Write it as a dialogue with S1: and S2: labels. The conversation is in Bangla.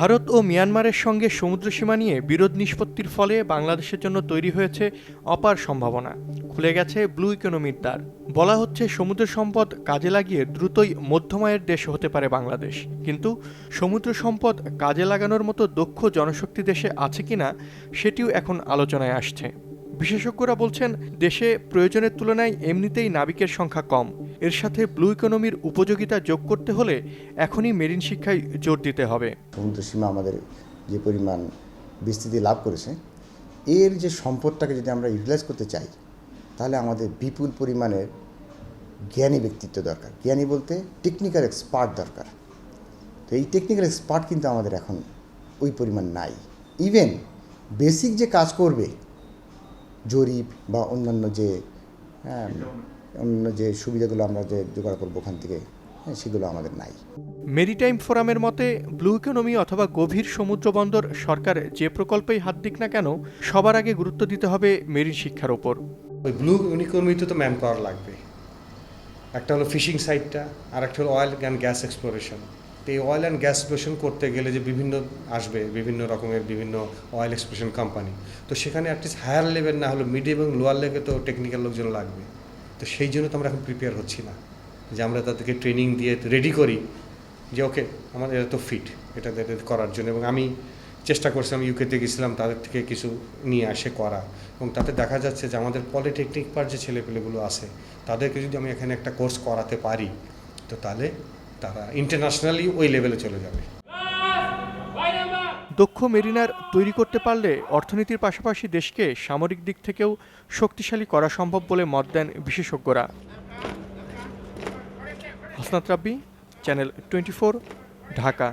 S1: ভারত ও মিয়ানমারের সঙ্গে সমুদ্রসীমা নিয়ে বিরোধ নিষ্পত্তির ফলে বাংলাদেশের জন্য তৈরি হয়েছে অপার সম্ভাবনা। খুলে গেছে ব্লু ইকোনমির দ্বার। বলা হচ্ছে সমুদ্র সম্পদ কাজে লাগিয়ে দ্রুতই মধ্যমায়ের দেশ হতে পারে বাংলাদেশ। কিন্তু সমুদ্র সম্পদ কাজে লাগানোর মতো দক্ষ জনশক্তি দেশে আছে কিনা, সেটিও এখন আলোচনায় আসছে। বিশেষজ্ঞরা বলছেন, দেশে প্রয়োজনের তুলনায় এমনিতেই নাবিকের সংখ্যা কম। এর সাথে ব্লু ইকোনমির উপযোগিতা যোগ করতে হলে এখনই মেরিন শিক্ষায় জোর দিতে হবে।
S2: সীমা আমাদের যে পরিমাণ বিস্তৃতি লাভ করেছে, এর যে সম্পদটাকে যদি আমরা ইউটিলাইজ করতে চাই, তাহলে আমাদের বিপুল পরিমাণের জ্ঞানী ব্যক্তিত্ব দরকার। জ্ঞানী বলতে টেকনিক্যাল এক্সপার্ট দরকার। তো এই টেকনিক্যাল এক্সপার্ট কিন্তু আমাদের এখন ওই পরিমাণ নাই। ইভেন বেসিক যে কাজ করবে জরিপ বা অন্যান্য যে হ্যাঁ, অন্যান্য যে সুবিধাগুলো আমরা যে জোগাড় করব ওখান থেকে হ্যাঁ, সেগুলো আমাদের নাই।
S1: মেরিটাইম ফোরামের মতে ব্লু ইকোনমি অথবা গভীর সমুদ্র বন্দর সরকার যে প্রকল্পেই হাত দিক না কেন সবার আগে গুরুত্ব দিতে হবে মেরিন শিক্ষার ওপর।
S3: ওই ব্লু ইউনিকর্মিতে তো ম্যান পাওয়ার লাগবে। একটা হলো ফিশিং সাইটটা আর একটা হলো অয়েল অ্যান্ড গ্যাস এক্সপ্লোরেশন। এই অয়েল অ্যান্ড গ্যাস এক্সপ্লোরেশন করতে গেলে যে বিভিন্ন আসবে, বিভিন্ন রকমের বিভিন্ন অয়েল এক্সপ্লোরেশন কোম্পানি তো সেখানে অ্যাটলিস্ট হায়ার লেভেল না হলো মিড এবং লোয়ার লেভেল তো টেকনিক্যাল লোকজন লাগবে। তো সেই জন্য তো আমরা এখন প্রিপেয়ার হচ্ছি না। যে আমরা তাদেরকে ট্রেনিং দিয়ে রেডি করি যে ওকে আমাদের এটা তো ফিট এটা এটা করার জন্য। এবং আমি চেষ্টা করছিলাম ইউকেতে গেছিলাম, তাদের থেকে কিছু নিয়ে আসে করা। এবং তাতে দেখা যাচ্ছে যে আমাদের পলিটেকনিক পার যে ছেলেপেলেগুলো আছে, তাদেরকে যদি আমি এখানে একটা কোর্স করাতে পারি, তো তাহলে তারা ইন্টারন্যাশনালি ওই লেভেলে চলে যাবে।
S1: দক্ষ মেরিনার তৈরি করতে পারলে অর্থনীতির পাশাপাশি দেশকে সামরিক দিক থেকেও শক্তিশালী করা সম্ভব বলে মত দেন বিশেষজ্ঞরা। Hasnat Rabbi, channel twenty Dhaka.